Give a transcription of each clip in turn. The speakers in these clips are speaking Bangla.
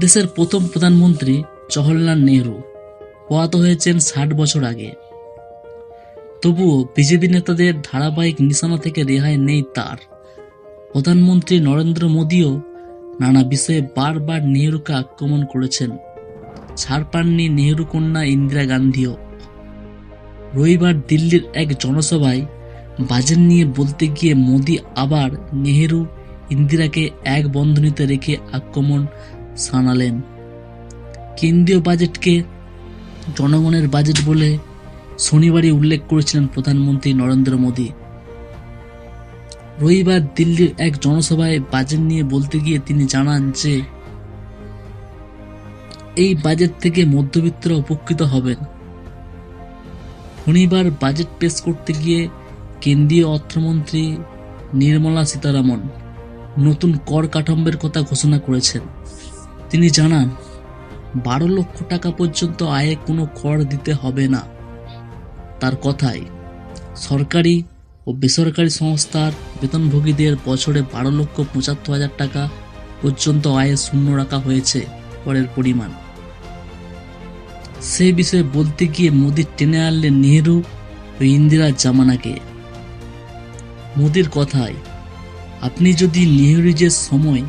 দেশের প্রথম প্রধানমন্ত্রী জওহরলাল নেহরু প্রয়াত হয়েছেন ষাট বছর আগে। তবুও বিজেপি নেতাদের ধারাবাহিক নিশানা থেকে রেহাই নেই তার। প্রধানমন্ত্রী নরেন্দ্র মোদীও নানা বিষয়ে বারবার নেহরুকে আক্রমণ করেছেন। ছাড় পাননি নেহরু কন্যা ইন্দিরা গান্ধীও। রবিবার দিল্লির এক জনসভায় বাজেট নিয়ে বলতে গিয়ে মোদি আবার নেহেরু ইন্দিরাকে এক বন্ধনীতে রেখে আক্রমণ শানালেন কেন্দ্রীয় বাজেটকে জনগণের বাজেট বলে শনিবারই উল্লেখ করেছিলেন প্রধানমন্ত্রী নরেন্দ্র মোদী। রবিবার দিল্লির এক জনসভায় বাজেট নিয়ে বলতে গিয়ে তিনি জানান যে, এই বাজেট থেকে মধ্যবিত্তরা উপকৃত হবেন। শনিবার বাজেট পেশ করতে গিয়ে কেন্দ্রীয় অর্থমন্ত্রী নির্মলা সীতারামন নতুন কর কাঠাম্বের কথা ঘোষণা করেছেন। তিনি জানান, বারো লক্ষ টাকা পর্যন্ত আয়ে কোনো কর দিতে হবে না। তার কথায়, সরকারি ও বেসরকারি সংস্থার বেতনভোগীদের বছরে বারো লক্ষ পঁচাত্তর হাজার টাকা পর্যন্ত আয়ে শূন্য রাখা হয়েছে করের পরিমাণ। সেই বিষয়ে বলতে গিয়ে মোদি টেনে আনলেন নেহেরু ও ইন্দিরা জামানাকে। মোদির কথায়, আপনি যদি নেহরুজের সময়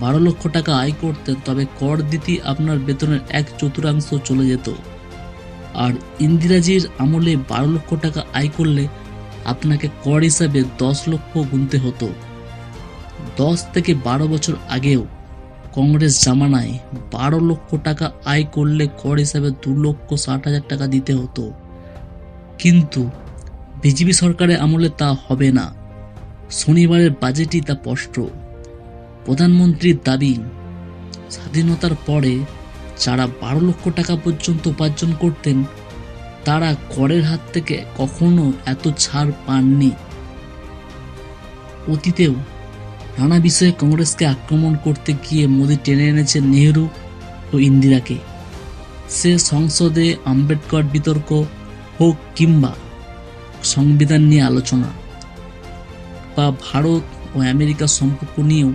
বারো লক্ষ টাকা আয় করতেন তবে কর দিতে আপনার বেতনের এক চতুর্থাংশ চলে যেত। আর ইন্দিরাজির আমলে বারো লক্ষ টাকা আয় করলে আপনাকে কর হিসাবে দশ লক্ষ গুনতে হতো। দশ থেকে বারো বছর আগেও কংগ্রেস জামানায় বারো লক্ষ টাকা আয় করলে কর হিসাবে দু লক্ষ ষাট হাজার টাকা দিতে হতো। কিন্তু বিজেপি সরকারের আমলে তা হবে না। শনিবারের বাজেটই তা স্পষ্ট। প্রধানমন্ত্রীর দাবি, স্বাধীনতার পরে যারা বারো লক্ষ টাকা পর্যন্ত উপার্জন করতেন, তারা করের হাত থেকে কখনো এত ছাড় পাননি। অতীতেও নানা বিষয়ে কংগ্রেসকে আক্রমণ করতে গিয়ে মোদী টেনে এনেছেন নেহরু ও ইন্দিরাকে। সে সংসদে আম্বেদকর বিতর্ক হোক কিংবা সংবিধান নিয়ে আলোচনা বা ভারত ও আমেরিকার সম্পর্ক নিয়েও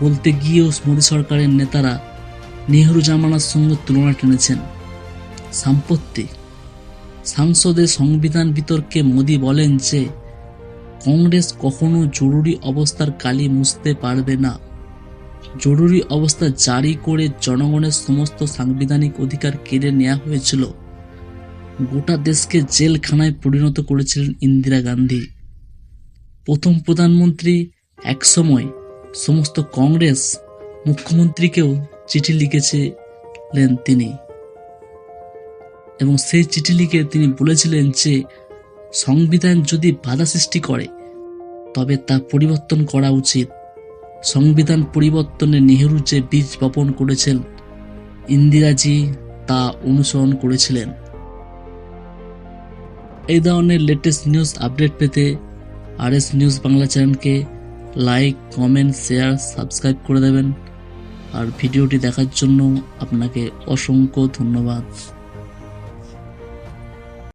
বলতে গিয়েও মোদী সরকারের নেতারা নেহরু জামানার সঙ্গে তুলনা টেনেছেন। সাম্প্রতিক সংসদে সংবিধান বিতর্কে মোদী বলেন যে, কংগ্রেস কখনো জরুরি অবস্থার কালি মুছতে পারবে না। জরুরি অবস্থা জারি করে জনগণের সমস্ত সাংবিধানিক অধিকার কেড়ে নেওয়া হয়েছিল। গোটা দেশকে জেলখানায় পরিণত করেছিলেন ইন্দিরা গান্ধী। প্রথম প্রধানমন্ত্রী একসময় সমস্ত কংগ্রেস মুখ্যমন্ত্রীকেও চিঠি লিখেছিলেন তিনি। এবং সেই চিঠি লিখে তিনি বলেছিলেন যে, সংবিধান যদি বাধা সৃষ্টি করে, তবে তা পরিবর্তন করা উচিত। সংবিধান পরিবর্তনে নেহেরু যে বীজ বপন করেছেন, ইন্দিরাজি তা অনুসরণ করেছিলেন। এই ধরনের লেটেস্ট নিউজ আপডেট পেতে আর এস নিউজ বাংলা চ্যানেলকে লাইক কমেন্ট শেয়ার সাবস্ক্রাইব করে দেবেন। আর ভিডিওটি দেখার জন্য আপনাকে অসংখ্য ধন্যবাদ।